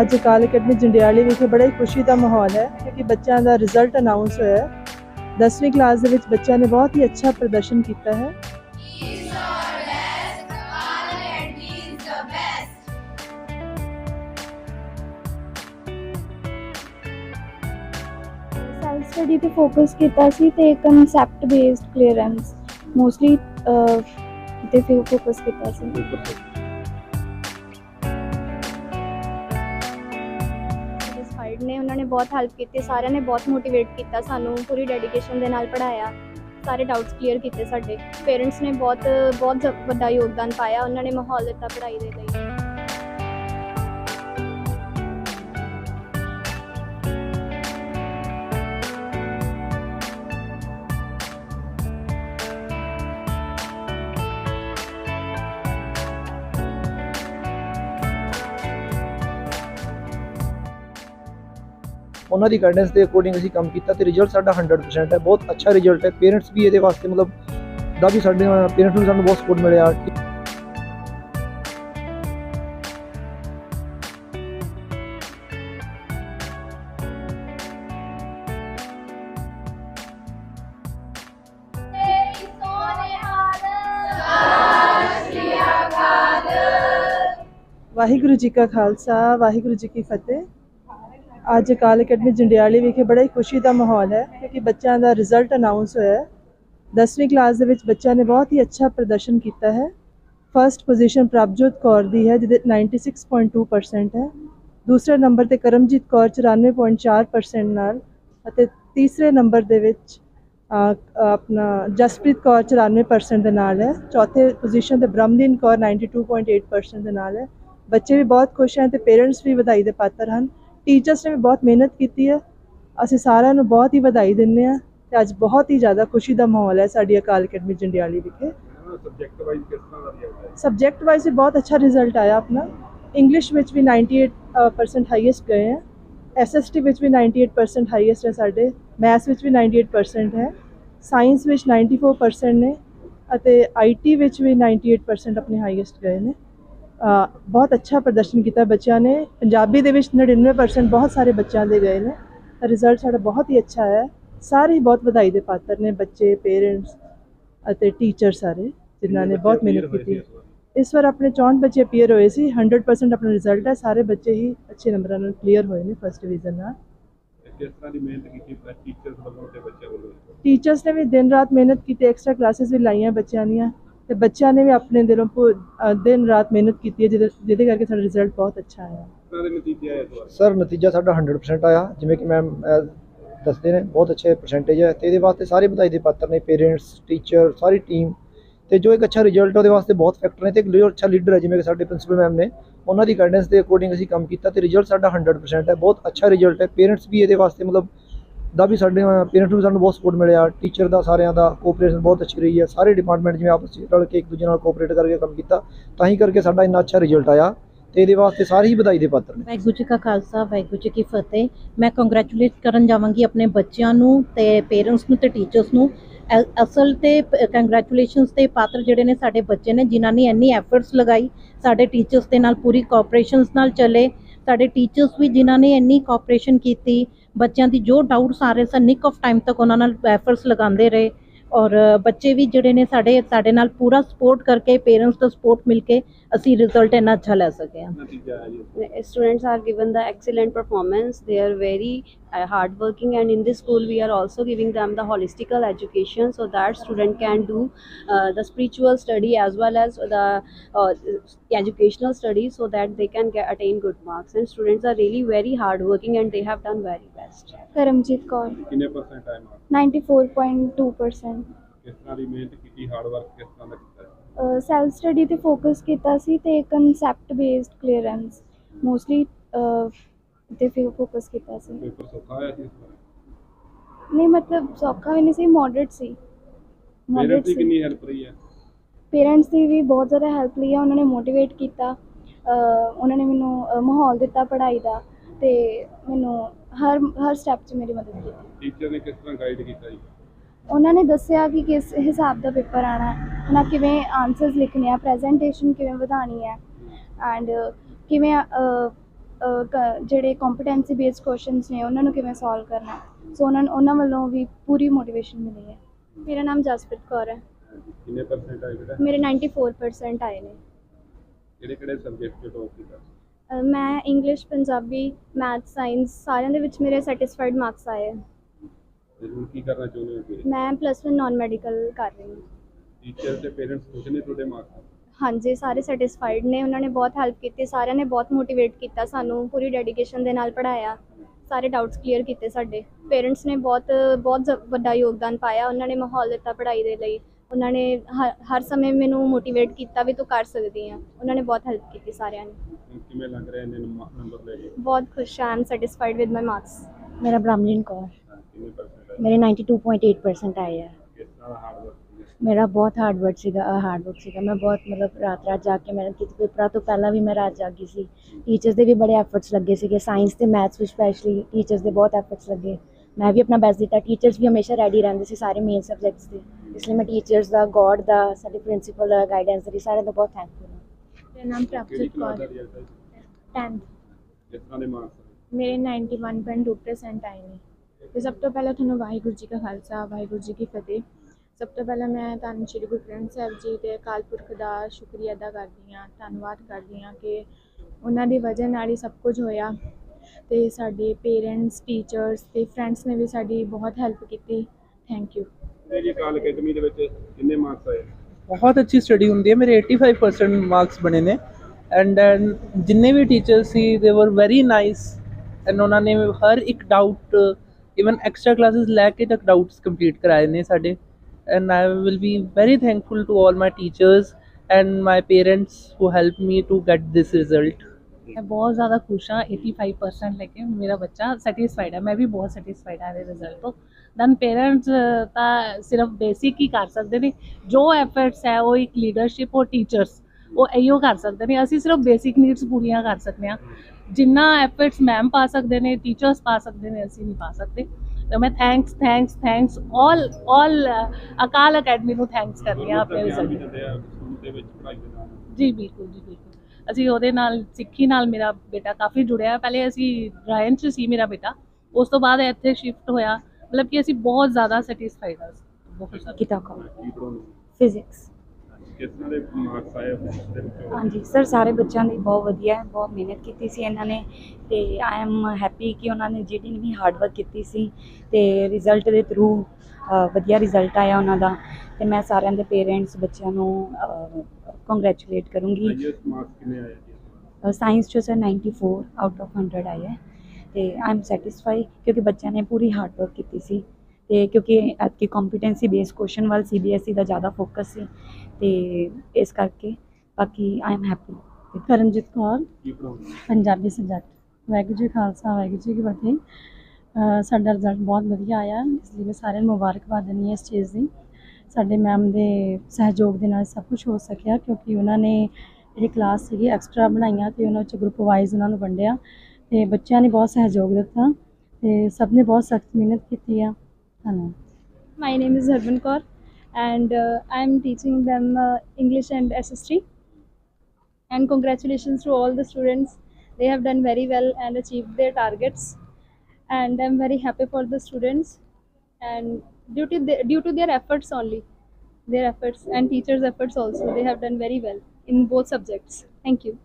ਅੱਜ ਅਕਾਲ ਅਕੈਡਮੀ ਜੰਡਿਆਲੀ ਵਿਖੇ ਬੜਾ ਹੀ ਖੁਸ਼ੀ ਦਾ ਮਾਹੌਲ ਹੈ, ਕਿਉਂਕਿ ਬੱਚਿਆਂ ਦਾ ਰਿਜ਼ਲਟ ਅਨਾਉਂਸ ਹੋਇਆ ਹੈ। 10ਵੀਂ ਕਲਾਸ ਦੇ ਵਿੱਚ ਬੱਚਿਆਂ ਨੇ ਬਹੁਤ ਹੀ ਅੱਛਾ ਪ੍ਰਦਰਸ਼ਨ ਕੀਤਾ ਹੈ। ਸੈਲਫ ਸਟੱਡੀ ਤੇ ਫੋਕਸ ਕੀਤਾ ਸੀ ਤੇ ਕਨਸੈਪਟ ਬੇਸਡ ਕਲੀਅਰੈਂਸ ਮੋਸਟਲੀ ਤੇ ਫੋਕਸ ਕੀਤਾ ਸੀ। ਬਹੁਤ ਹੈਲਪ ਕੀਤੀ, ਸਾਰਿਆਂ ਨੇ ਬਹੁਤ ਮੋਟੀਵੇਟ ਕੀਤਾ ਸਾਨੂੰ, ਪੂਰੀ ਡੈਡੀਕੇਸ਼ਨ ਦੇ ਨਾਲ ਪੜਾਇਆ ਸਾਰੇ ਡਾਊਟਸ ਕਲੀਅਰ ਕੀਤੇ ਸਾਡੇ ਪੇਰੈਂਟਸ ਨੇ ਬਹੁਤ ਬਹੁਤ ਵੱਡਾ ਯੋਗਦਾਨ ਪਾਇਆ, ਉਹਨਾਂ ਨੇ ਮਾਹੌਲ ਦਿੱਤਾ ਪੜ੍ਹਾਈ ਦੇ ਲਈ। ਉਹਨਾਂ ਦੀ ਗਾਈਡੈਂਸ ਦੇ ਅਕੋਰਡਿੰਗ ਅਸੀਂ ਕੰਮ ਕੀਤਾ ਤੇ ਰਿਜ਼ਲਟ ਸਾਡਾ 100% ਹੈ। ਬਹੁਤ ਅੱਛਾ ਰਿਜ਼ਲਟ ਹੈ। ਪੇਰੈਂਟਸ ਵੀ ਇਹਦੇ ਵਾਸਤੇ ਮਤਲਬ ਦਾ ਵੀ ਸਾਡੇ ਪੇਰੈਂਟਸ ਨੂੰ ਸਾਨੂੰ ਬਹੁਤ ਸਪੋਰਟ ਮਿਲਿਆ। ਵਾਹਿਗੁਰੂ ਜੀ ਕਾ ਖਾਲਸਾ ਵਾਹਿਗੁਰੂ ਜੀ ਕੀ ਫਤਿਹ। ਅੱਜ ਅਕਾਲ ਅਕੈਡਮੀ ਜੰਡਿਆਲੀ ਵਿਖੇ ਬੜਾ ਹੀ ਖੁਸ਼ੀ ਦਾ ਮਾਹੌਲ ਹੈ, ਕਿਉਂਕਿ ਬੱਚਿਆਂ ਦਾ ਰਿਜ਼ਲਟ ਅਨਾਉਂਸ ਹੋਇਆ ਹੈ। 10ਵੀਂ ਕਲਾਸ ਦੇ ਵਿੱਚ ਬੱਚਿਆਂ ਨੇ ਬਹੁਤ ਹੀ ਅੱਛਾ ਪ੍ਰਦਰਸ਼ਨ ਕੀਤਾ ਹੈ। ਫਰਸਟ ਪੋਜੀਸ਼ਨ ਪ੍ਰਭਜੋਤ ਕੌਰ ਦੀ ਹੈ, ਜਿਹਦੇ 96.2% ਹੈ। ਦੂਸਰੇ ਨੰਬਰ ਤੇ ਕਰਮਜੀਤ ਕੌਰ 94.4% ਨਾਲ ਅਤੇ ਤੀਸਰੇ ਨੰਬਰ ਦੇ ਵਿੱਚ ਆਪਣਾ ਜਸਪ੍ਰੀਤ ਕੌਰ 94% ਦੇ ਨਾਲ ਹੈ। ਚੌਥੇ ਪੋਜੀਸ਼ਨ ਤੇ ਬ੍ਰਹਮਦੀਨ ਕੌਰ 92.8% ਦੇ ਨਾਲ ਹੈ। ਬੱਚੇ ਵੀ ਬਹੁਤ ਖੁਸ਼ ਹਨ ਤੇ ਪੇਰੈਂਟਸ ਵੀ ਵਧਾਈ ਦੇ ਪਾਤਰ ਹਨ। ਟੀਚਰਸ ਨੇ ਵੀ ਬਹੁਤ ਮਿਹਨਤ ਕੀਤੀ ਹੈ। ਅਸੀਂ ਸਾਰਿਆਂ ਨੂੰ ਬਹੁਤ ਹੀ ਵਧਾਈ ਦਿੰਦੇ ਹਾਂ ਤੇ ਅੱਜ ਬਹੁਤ ਹੀ ਜ਼ਿਆਦਾ ਖੁਸ਼ੀ ਦਾ ਮਾਹੌਲ ਹੈ ਸਾਡੀ ਅਕਾਲ ਅਕੈਡਮੀ ਜੰਡਿਆਲੀ ਵਿਖੇ। ਸਬਜੈਕਟ ਵਾਈਜ਼ ਕਿਸ ਤਰ੍ਹਾਂ ਦਾ ਰਿਹਾ ਹੈ ਸਬਜੈਕਟ ਵਾਈਜ਼ ਵੀ ਬਹੁਤ ਅੱਛਾ ਰਿਜ਼ਲਟ ਆਇਆ ਆਪਣਾ। ਇੰਗਲਿਸ਼ ਵਿੱਚ ਵੀ 98% ਹਾਈਐਸਟ ਗਏ ਹੈ। ਐਸਐਸਟੀ ਵਿੱਚ ਵੀ 98% ਹਾਈਐਸਟ ਹੈ ਸਾਡੇ। ਮੈਥਸ ਵਿੱਚ ਵੀ 98% ਹੈ। ਸਾਇੰਸ ਵਿੱਚ 94% ਨੇ ਅਤੇ ਆਈਟੀ ਵਿੱਚ ਵੀ 98% ਆਪਣੇ ਹਾਈਐਸਟ ਗਏ ਨੇ। ਬਹੁਤ ਅੱਛਾ ਪ੍ਰਦਰਸ਼ਨ ਕੀਤਾ ਬੱਚਿਆਂ ਨੇ। ਪੰਜਾਬੀ ਦੇ ਵਿੱਚ 99% ਬਹੁਤ ਸਾਰੇ ਬੱਚਿਆਂ ਦੇ ਗਏ ਨੇ। ਰਿਜ਼ਲਟ ਸਾਡਾ ਬਹੁਤ ਹੀ ਅੱਛਾ ਹੈ ਸਾਰੇ ਬਹੁਤ ਵਧਾਈ ਦੇ ਪਾਤਰ ਨੇ ਬੱਚੇ ਪੇਰੈਂਟਸ ਅਤੇ ਟੀਚਰ ਸਾਰੇ ਜਿਨ੍ਹਾਂ ਨੇ ਬਹੁਤ ਮਿਹਨਤ ਕੀਤੀ। ਇਸ ਵਾਰ? ਆਪਣੇ 64 ਬੱਚੇ ਅਪੀਅਰ ਹੋਏ ਸੀ। 100% ਆਪਣਾ ਰਿਜ਼ਲਟ ਹੈ। ਸਾਰੇ ਬੱਚੇ ਹੀ ਅੱਛੇ ਨੰਬਰਾਂ ਨਾਲ ਕਲੀਅਰ ਹੋਏ ਨੇ ਫਸਟ ਡਿਵੀਜ਼ਨ ਨਾਲ। ਕਿਸ ਤਰ੍ਹਾਂ ਦੀ ਮਿਹਨਤ ਕੀਤੀ ਪਲੱਸ ਟੀਚਰਸ ਵੱਲੋਂ ਤੇ ਬੱਚਿਆਂ ਵੱਲੋਂ? ਟੀਚਰਸ ਨੇ ਵੀ ਦਿਨ ਰਾਤ ਮਿਹਨਤ ਕੀਤੀ। ਐਕਸਟਰਾ ਕਲਾਸਿਸ ਵੀ ਲਾਈਆਂ ਬੱਚਿਆਂ ਦੀਆਂ। ਤੇ ਬੱਚਿਆਂ ਨੇ ਵੀ ਆਪਣੇ ਦਿਲੋਂ ਦਿਨ ਰਾਤ ਮਿਹਨਤ ਕੀਤੀ ਹੈ ਜਿਹਦੇ ਜਿਹਦੇ ਕਰਕੇ ਸਾਡਾ ਰਿਜ਼ਲਟ ਬਹੁਤ ਅੱਛਾ ਆਇਆ। ਦੇ ਨਤੀਜੇ ਆਏ ਸਰ ਨਤੀਜਾ ਸਾਡਾ 100% ਆਇਆ। ਜਿਵੇਂ ਕਿ ਮੈਮ ਦੱਸਦੇ ਨੇ ਬਹੁਤ ਅੱਛੇ ਪਰਸੈਂਟੇਜ ਹੈ ਤੇ ਇਹਦੇ ਵਾਸਤੇ ਸਾਰੇ ਵਧਾਈ ਦੇ ਪਾਤਰ ਨੇ ਪੇਰੈਂਟਸ ਟੀਚਰ ਸਾਰੀ ਟੀਮ ਤੇ ਜੋ ਇੱਕ ਅੱਛਾ ਰਿਜ਼ਲਟ ਉਹਦੇ ਵਾਸਤੇ ਬਹੁਤ ਫੈਕਟਰ ਨੇ ਤੇ ਇੱਕ ਅੱਛਾ ਲੀਡਰ ਹੈ ਜਿਵੇਂ ਕਿ ਸਾਡੇ ਪ੍ਰਿੰਸੀਪਲ ਮੈਮ ਨੇ ਉਹਨਾਂ ਦੀ ਗਾਈਡੈਂਸ ਦੇ ਅਕੋਰਡਿੰਗ ਅਸੀਂ ਕੰਮ ਕੀਤਾ ਤੇ ਰਿਜ਼ਲਟ ਸਾਡਾ 100% ਹੈ ਬਹੁਤ ਅੱਛਾ ਰਿਜ਼ਲਟ ਹੈ ਪੇਰੈਂਟਸ ਵੀ ਇਹਦੇ ਵਾਸਤੇ ਮਤਲਬ ਦਾ ਵੀ ਸਾਡੇ ਪੇਰੈਂਟਸ ਨੂੰ ਸਾਨੂੰ ਬਹੁਤ ਸਪੋਰਟ ਮਿਲਿਆ। ਟੀਚਰ ਦਾ, ਸਾਰਿਆਂ ਦਾ ਕੋਆਪਰੇਸ਼ਨ ਬਹੁਤ ਅੱਛੀ ਰਹੀ ਹੈ। ਸਾਰੇ ਡਿਪਾਰਟਮੈਂਟ ਜਿਵੇਂ ਆਪਸ ਵਿੱਚ ਰਲ ਕੇ ਇੱਕ ਦੂਜੇ ਨਾਲ ਕੋਆਪਰੇਟ ਕਰਕੇ ਕੰਮ ਕੀਤਾ, ਤਾਂ ਹੀ ਕਰਕੇ ਸਾਡਾ ਇੰਨਾ ਅੱਛਾ ਰਿਜ਼ਲਟ ਆਇਆ ਤੇ ਇਹਦੇ ਵਾਸਤੇ ਸਾਰੇ ਹੀ ਵਧਾਈ ਦੇ ਪਾਤਰ ਨੇ। ਵਾਹਿਗੁਰੂ ਜੀ ਕਾ ਖਾਲਸਾ, ਵਾਹਿਗੁਰੂ ਜੀ ਕੀ ਫਤਿਹ। ਮੈਂ ਕੰਗ੍ਰੈਚੁਲੇਟ ਕਰਨ ਜਾਵਾਂਗੀ ਆਪਣੇ ਬੱਚਿਆਂ ਨੂੰ ਤੇ ਪੇਰੈਂਟਸ ਨੂੰ ਤੇ ਟੀਚਰਸ ਨੂੰ। ਅਸਲ ਤੇ ਕੰਗ੍ਰੈਚੁਲੇਸ਼ਨਸ ਤੇ ਪਾਤਰ ਜਿਹੜੇ ਨੇ ਸਾਡੇ ਬੱਚੇ ਨੇ, ਜਿਨ੍ਹਾਂ ਨੇ ਇੰਨੀ ਐਫਰਟਸ ਲਗਾਈ। ਸਾਡੇ ਟੀਚਰਸ ਦੇ ਨਾਲ ਪੂਰੀ ਕੋਆਪਰੇਸ਼ਨਸ ਨਾਲ ਚੱਲੇ। ਸਾਡੇ ਟੀਚਰਸ ਵੀ ਜਿਨ੍ਹਾਂ ਨੇ ਇੰਨੀ ਕੋਆਪਰੇਸ਼ਨ ਕੀਤੀ। ਬੱਚਿਆਂ ਦੀ ਜੋ ਡਾਊਟਸ ਆ ਰਹੇ ਸਨ ਨਿਕ ਆਫ ਟਾਈਮ ਤੱਕ ਉਹਨਾਂ ਨਾਲ ਐਫਰਟਸ ਲਗਾਉਂਦੇ ਰਹੇ। ਔਰ ਬੱਚੇ ਵੀ ਜਿਹੜੇ ਨੇ ਸਾਡੇ ਸਾਡੇ ਨਾਲ ਪੂਰਾ ਸਪੋਰਟ ਕਰਕੇ ਪੇਰੈਂਟਸ ਦਾ ਸਪੋਰਟ ਮਿਲ ਕੇ ਅਸੀਂ ਰਿਜ਼ਲਟ ਇੰਨਾ ਅੱਛਾ ਲੈ ਸਕੇ ਹਾਂ ਨਤੀਜਾ ਆਇਆ ਜੀ The students are given the excellent performance they are very uh, hardworking and in this school we are also giving them the holistical education so that student can do uh, the spiritual study as well as the uh, educational study so that they can get, attain good marks and students are really very hardworking and they have done very best Karamjit Kaur ਕਿੰਨੇ percent ਆਏ mark 94.2% ਕਿਸ ਤਰ੍ਹਾਂ ਦੀ ਮਿਹਨਤ ਕੀਤੀ hard work ਕਿਸ ਤਰ੍ਹਾਂ ਦਾ ਕੀਤਾ? Self study ਤੇ ਫੋਕਸ ਕੀਤਾ ਸੀ ਤੇ ਕਨਸੈਪਟ ਬੇਸਡ ਕਲੀਅਰੈਂਸ ਮੋਸਟਲੀ ਤੇ ਫਿਰ ਫੋਕਸ ਕੀਤਾ ਸੀ। ਪੇਪਰ ਸੌਖਾ ਆਇਆ ਸੀ ਨਹੀਂ ਮਤਲਬ ਸੌਖਾ ਵੀ ਨਹੀਂ ਸੀ ਮੋਡਰੇਟ ਸੀ। ਪੇਰੈਂਟਸ ਦੀ ਸੀ। ਕਿੰਨੀ ਹੈਲਪ ਰਹੀ ਹੈ? ਪੇਰੈਂਟਸ ਦੀ ਵੀ ਬਹੁਤ ਜ਼ਿਆਦਾ ਹੈਲਪ ਲਈ ਆ ਉਹਨਾਂ ਨੇ ਮੋਟੀਵੇਟ ਕੀਤਾ। ਉਹਨਾਂ ਨੇ ਮੈਨੂੰ ਮਾਹੌਲ ਦਿੱਤਾ ਪੜ੍ਹਾਈ ਦਾ ਤੇ ਮੈਨੂੰ ਹਰ ਹਰ ਸਟੈਪ 'ਚ ਮੇਰੀ ਮਦਦ ਕੀਤੀ। ਟੀਚਰ ਨੇ ਕਿਸ ਤਰ੍ਹਾਂ ਗਾਈਡ ਕੀਤਾ ਜੀ? ਉਹਨਾਂ ਨੇ ਦੱਸਿਆ ਕਿ ਕਿਸ ਹਿਸਾਬ ਦਾ ਪੇਪਰ ਆਣਾ ਹੈ ਹਨਾ ਕਿਵੇਂ ਆਨਸਰਸ ਲਿਖਣੇ ਆ ਪ੍ਰੈਜੈਂਟੇਸ਼ਨ ਕਿਵੇਂ ਵਧਾਣੀ ਹੈ ਐਂਡ ਕਿਵੇਂ ਜਿਹੜੇ ਕੰਪੀਟੈਂਸੀ ਬੇਸਡ ਕੁਐਸਚਨਸ ਨੇ ਉਹਨਾਂ ਨੂੰ ਕਿਵੇਂ ਸੋਲਵ ਕਰਨਾ ਸੋ ਉਹਨਾਂ ਨੂੰ ਉਹਨਾਂ ਵੱਲੋਂ ਵੀ ਪੂਰੀ ਮੋਟੀਵੇਸ਼ਨ ਮਿਲੀ ਹੈ। ਮੇਰਾ ਨਾਮ ਜਸਪ੍ਰੀਤ ਕੌਰ ਹੈ। ਕਿੰਨੇ ਪਰਸੈਂਟ ਆਏ ਬੇਟਾ ਮੇਰੇ 94% ਆਏ ਨੇ। ਕਿਹੜੇ ਕਿਹੜੇ ਸਬਜੈਕਟ 'ਚ ਟੌਪ ਕੀਤਾ? ਮੈਂ ਇੰਗਲਿਸ਼ ਪੰਜਾਬੀ ਮੈਥ ਸਾਇੰਸ ਸਾਰਿਆਂ ਦੇ ਵਿੱਚ ਮੇਰੇ ਸੈਟੀਸਫਾਈਡ ਮਾਰਕਸ ਆਏ ਹੈ। ਹੁਣ ਕੀ ਕਰਨਾ ਚਾਹੁੰਦੇ ਹੋ ਅੱਗੇ? ਮੈਂ ਪਲੱਸ 1 ਨਾਨ ਮੈਡੀਕਲ ਕਰ ਰਹੀ ਹਾਂ। ਟੀਚਰ ਤੇ ਪੇਰੈਂਟਸ ਖੁਸ਼ ਨੇ ਤੁਹਾਡੇ ਮਾਰਕਸ ਹਾਂਜੀ ਸਾਰੇ ਸੈਟੀਸਫਾਈਡ ਨੇ। ਉਹਨਾਂ ਨੇ ਬਹੁਤ ਹੈਲਪ ਕੀਤੀ। ਸਾਰਿਆਂ ਨੇ ਬਹੁਤ ਮੋਟੀਵੇਟ ਕੀਤਾ ਸਾਨੂੰ। ਪੂਰੀ ਡੈਡੀਕੇਸ਼ਨ ਦੇ ਨਾਲ ਪੜਾਇਆ ਸਾਰੇ ਡਾਊਟਸ ਕਲੀਅਰ ਕੀਤੇ ਸਾਡੇ। ਪੇਰੈਂਟਸ ਨੇ ਬਹੁਤ ਬਹੁਤ ਜ਼- ਵੱਡਾ ਯੋਗਦਾਨ ਪਾਇਆ। ਉਹਨਾਂ ਨੇ ਮਾਹੌਲ ਦਿੱਤਾ ਪੜ੍ਹਾਈ ਦੇ ਲਈ। ਉਹਨਾਂ ਨੇ ਹ- ਹਰ ਸਮੇਂ ਮੈਨੂੰ ਮੋਟੀਵੇਟ ਕੀਤਾ ਵੀ ਤੂੰ ਕਰ ਸਕਦੀ ਆ। ਉਹਨਾਂ ਨੇ ਬਹੁਤ ਹੈਲਪ ਕੀਤੀ ਸਾਰਿਆਂ ਨੇ। ਹੁਣ ਕਿਵੇਂ ਲੱਗ ਰਿਹਾ ਇਹਨੇ ਨੰਬਰ ਲੈ ਕੇ? ਬਹੁਤ ਖੁਸ਼ ਹਾਂ। I'm satisfied with my marks ਮੇਰਾ ਬ੍ਰਹਮਲੀਨ ਕੌਰ। ਹਾਂ, ਕਿੰਨੇ ਪਰਸੈਂਟ ਮੇਰੇ 92.8% ਆਏ ਆ। ਮੇਰਾ ਬਹੁਤ ਹਾਰਡ ਵਰਕ ਸੀਗਾ ਹਾਰਡ ਵਰਕ ਸੀਗਾ। ਮੈਂ ਬਹੁਤ ਮਤਲਬ ਰਾਤ ਰਾਤ ਜਾ ਕੇ ਮਿਹਨਤ ਕੀਤੀ ਪੇਪਰਾਂ ਤੋਂ ਪਹਿਲਾਂ ਵੀ ਮੈਂ ਰਾਤ ਜਾਗੀ ਸੀ। ਟੀਚਰਸ ਦੇ ਵੀ ਬੜੇ ਐਫਰਟਸ ਲੱਗੇ ਸੀਗੇ ਸਾਇੰਸ ਤੇ ਮੈਥਸ ਵਿੱਚ ਸਪੈਸ਼ਲੀ ਟੀਚਰਸ ਦੇ ਬਹੁਤ ਐਫਰਟਸ ਲੱਗੇ। ਮੈਂ ਵੀ ਆਪਣਾ ਬੈਸਟ ਦਿੱਤਾ ਟੀਚਰਸ ਵੀ ਹਮੇਸ਼ਾ ਰੈਡੀ ਰਹਿੰਦੇ ਸੀ ਸਾਰੇ ਮੇਨ ਸਬਜੈਕਟਸ ਦੇ ਇਸ ਲਈ ਮੈਂ ਟੀਚਰਸ ਦਾ ਗੋਡ ਦਾ ਸਾਡੇ ਪ੍ਰਿੰਸੀਪਲ ਦਾ ਗਾਈਡੈਂਸ ਦੀ ਸਾਰਿਆਂ ਦਾ ਬਹੁਤ ਥੈਂਕਫੁਲ ਹਾਂ। ਮੇਰਾ ਨਾਮ ਪ੍ਰਭਜੋਤ ਕੌਰ। ਦਾ ਰਿਜ਼ਲਟ ਹੈ 10th ਕਿਸ ਤਰ੍ਹਾਂ ਦੇ ਮਾਰਕਸ ਮੇਰੇ 91.2% ਆਏ ਨੇ ਤੇ ਸਭ ਤੋਂ ਪਹਿਲਾਂ ਤੁਹਾਨੂੰ ਵਾਹਿਗੁਰੂ ਜੀ ਕਾ ਖਾਲਸਾ ਵਾਹਿਗੁਰੂ ਜੀ ਕੀ ਫਤਿਹ। ਸਭ ਤੋਂ ਪਹਿਲਾਂ ਮੈਂ ਤੁਹਾਨੂੰ ਸ਼੍ਰੀ ਗੁਰੂ ਗ੍ਰੰਥ ਸਾਹਿਬ ਜੀ ਦੇ ਅਕਾਲ ਪੁਰਖ ਦਾ ਸ਼ੁਕਰੀਆ ਅਦਾ ਕਰਦੀ ਹਾਂ ਧੰਨਵਾਦ ਕਰਦੀ ਹਾਂ ਕਿ ਉਹਨਾਂ ਦੀ ਵਜ੍ਹਾ ਨਾਲ ਹੀ ਸਭ ਕੁਝ ਹੋਇਆ ਤੇ ਸਾਡੇ ਪੇਰੈਂਟਸ ਟੀਚਰਸ ਤੇ ਫਰੈਂਡਸ ਨੇ ਵੀ ਸਾਡੀ ਬਹੁਤ ਹੈਲਪ ਕੀਤੀ। ਥੈਂਕ ਯੂ ਤੇ ਜੀ ਕਾਲ ਅਕੈਡਮੀ ਦੇ ਵਿੱਚ ਕਿੰਨੇ ਮਾਰਕਸ ਆਏ? ਬਹੁਤ ਅੱਛੀ ਸਟੱਡੀ ਹੁੰਦੀ ਹੈ ਮੇਰੇ 85% ਮਾਰਕਸ ਬਣੇ ਨੇ। ਐਂਡ ਜਿੰਨੇ ਵੀ ਟੀਚਰ ਸੀ ਦੇ ਵਰ ਵੈਰੀ ਨਾਈਸ ਐਂਡ ਉਹਨਾਂ ਨੇ ਹਰ ਇੱਕ ਡਾਊਟ ਇਵਨ ਐਕਸਟਰਾ ਕਲਾਸਿਸ ਲੈ ਕੇ ਤੱਕ ਡਾਊਟਸ ਕੰਪਲੀਟ ਕਰਾਏ ਨੇ ਸਾਡੇ and I will be very thankful to all my teachers and my parents who help me to get this result ਮੈਂ ਬਹੁਤ ਜ਼ਿਆਦਾ ਖੁਸ਼ ਹਾਂ 85% ਲੈ ਕੇ ਮੇਰਾ ਬੱਚਾ ਸੈਟੀਸਫਾਈਡ ਹੈ ਮੈਂ ਵੀ ਬਹੁਤ ਸੈਟੀਸਫਾਈਡ ਹਾਂ ਇਹਦੇ ਰਿਜ਼ਲਟ ਤੋਂ ਦਨ ਪੇਰੈਂਟਸ ਤਾਂ ਸਿਰਫ ਬੇਸਿਕ ਹੀ ਕਰ ਸਕਦੇ ਨੇ ਜੋ ਐਫਰਟਸ ਹੈ ਉਹ ਇੱਕ ਲੀਡਰਸ਼ਿਪ ਉਹ ਟੀਚਰਸ ਉਹ ਇਹੋ ਕਰ ਸਕਦੇ ਨੇ ਅਸੀਂ ਸਿਰਫ ਬੇਸਿਕ ਨੀਡਸ ਪੂਰੀਆਂ ਕਰ ਸਕਦੇ ਹਾਂ ਜਿੰਨਾ ਐਫਰਟਸ ਮੈਮ ਪਾ ਸਕਦੇ ਨੇ ਟੀਚਰਸ ਪਾ ਸਕਦੇ ਨੇ ਅਸੀਂ ਨਹੀਂ ਪਾ ਸਕਦੇ। ਤਾਂ ਮੈਂ thanks thanks thanks all all Akal academy ਨੂੰ ਥੈਂਕਸ ਆਪਣੇ ਰਿਜ਼ਲਟ ਦਿੰਦੇ ਆ ਸਕੂਲ ਦੇ ਵਿੱਚ ਪੜ੍ਹਾਈ ਦੇ ਨਾਲ। ਜੀ ਬਿਲਕੁਲ ਜੀ ਬਿਲਕੁਲ। ਅਸੀਂ ਉਹਦੇ ਨਾਲ ਸਿੱਖੀ ਨਾਲ ਮੇਰਾ ਬੇਟਾ ਕਾਫੀ ਜੁੜਿਆ ਪਹਿਲੇ ਅਸੀਂ ਰਾਇਨ ਚ ਸੀ ਮੇਰਾ ਬੇਟਾ। ਉਸ ਤੋਂ ਬਾਅਦ ਇੱਥੇ ਸ਼ਿਫਟ ਹੋਇਆ। ਮਤਲਬ ਕਿ ਅਸੀਂ ਬਹੁਤ ਜ਼ਿਆਦਾ ਸੈਟੀਸਫਾਈਡ ਹਾਂ। ਬਹੁਤ ਜ਼ਿਆਦਾ। ਕਿਤਾ ਕੌਰ ਕੀ ਪੜਾਉਂਦੇ ਫਿਜ਼ਿਕਸ ਕਿਸ ਤਰ੍ਹਾਂ ਦੇ ਮਾਰਕਸ ਆਏ ਉਸ ਦੇ ਵਿੱਚੋਂ? ਹਾਂਜੀ ਸਰ ਸਾਰੇ ਬੱਚਿਆਂ ਦੀ ਬਹੁਤ ਵਧੀਆ ਹੈ ਬਹੁਤ ਮਿਹਨਤ ਕੀਤੀ ਸੀ ਇਹਨਾਂ ਨੇ ਤੇ ਆਈ ਐਮ ਹੈਪੀ ਕਿ ਉਹਨਾਂ ਨੇ ਜਿਹੜੀ ਵੀ ਹਾਰਡ ਵਰਕ ਕੀਤੀ ਸੀ ਤੇ ਰਿਜ਼ਲਟ ਦੇ ਥਰੂ ਵਧੀਆ ਰਿਜ਼ਲਟ ਆਇਆ ਉਹਨਾਂ ਦਾ ਤੇ ਮੈਂ ਸਾਰਿਆਂ ਦੇ ਪੇਰੈਂਟਸ ਬੱਚਿਆਂ ਨੂੰ ਕੰਗ੍ਰੈਚੁਲੇਟ ਕਰੂੰਗੀ। ਹਾਈਐਸਟ ਮਾਰਕਸ ਕਿੰਨੇ ਆਏ ਜੀ? ਸਾਇੰਸ 'ਚ ਸਰ 94 ਆਊਟ ਆਫ 100 ਆਏ ਹੈ ਤੇ ਆਈ ਐਮ ਸੈਟੀਸਫਾਈ ਕਿਉਂਕਿ ਬੱਚਿਆਂ ਨੇ ਪੂਰੀ ਹਾਰਡ ਵਰਕ ਕੀਤੀ ਸੀ। ਤੇ ਕਿਉਂਕਿ ਐਤਕੀ ਕੰਪੀਟੈਂਸੀ ਬੇਸ ਕੁਐਸਚਨ ਵੱਲ ਸੀਬੀਐਸਈ ਦਾ ਜ਼ਿਆਦਾ ਫੋਕਸ ਸੀ ਤੇ ਇਸ ਕਰਕੇ ਬਾਕੀ I am happy Karamjit Kaur Punjabi subject Waheguru ji Khalsa Waheguru ਜੀ ਕੀ ਫਤਿਹ। ਸਾਡਾ ਰਿਜ਼ਲਟ ਬਹੁਤ ਵਧੀਆ ਆਇਆ ਇਸ ਲਈ ਮੈਂ ਸਾਰਿਆਂ ਨੂੰ ਮੁਬਾਰਕਬਾਦ ਦਿੰਦੀ ਹਾਂ ਇਸ ਚੀਜ਼ ਦੀ। ਸਾਡੇ ਮੈਮ ਦੇ ਸਹਿਯੋਗ ਦੇ ਨਾਲ ਸਭ ਕੁਝ ਹੋ ਸਕਿਆ ਕਿਉਂਕਿ ਉਹਨਾਂ ਨੇ ਜਿਹੜੀ ਕਲਾਸ ਸੀਗੀ ਐਕਸਟਰਾ ਬਣਾਈਆਂ ਤੇ ਉਹਨਾਂ ਵਿੱਚ ਗਰੁੱਪ ਵਾਈਜ਼ ਉਹਨਾਂ ਨੂੰ ਵੰਡਿਆ ਤੇ ਬੱਚਿਆਂ ਨੇ ਬਹੁਤ ਸਹਿਯੋਗ ਦਿੱਤਾ ਤੇ ਸਭ ਨੇ ਬਹੁਤ ਸਖਤ ਮਿਹਨਤ ਕੀਤੀ ਆ। Hello. My name is Harvan Kaur and uh, I'm teaching them uh, English and SST. And congratulations to all the students. They have done very well and achieved their targets. And I'm very happy for the students and due to, the, due to their efforts only, their efforts and teachers' efforts also, they have done very well in both subjects. Thank you.